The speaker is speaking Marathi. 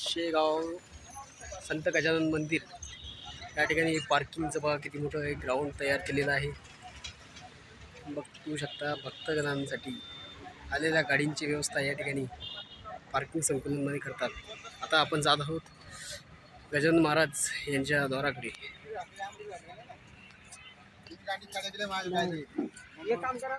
शेगाव संत गजानन मंदिर. या ठिकाणी पार्किंगचं बघा किती मोठं एक ग्राउंड तयार केलेलं आहे. बघू शकता भक्तगणांसाठी आलेल्या गाडींची व्यवस्था या ठिकाणी पार्किंग संकुलनमध्ये करतात. आता आपण जात आहोत गजानन महाराज यांच्या द्वाराकडे. काम करा.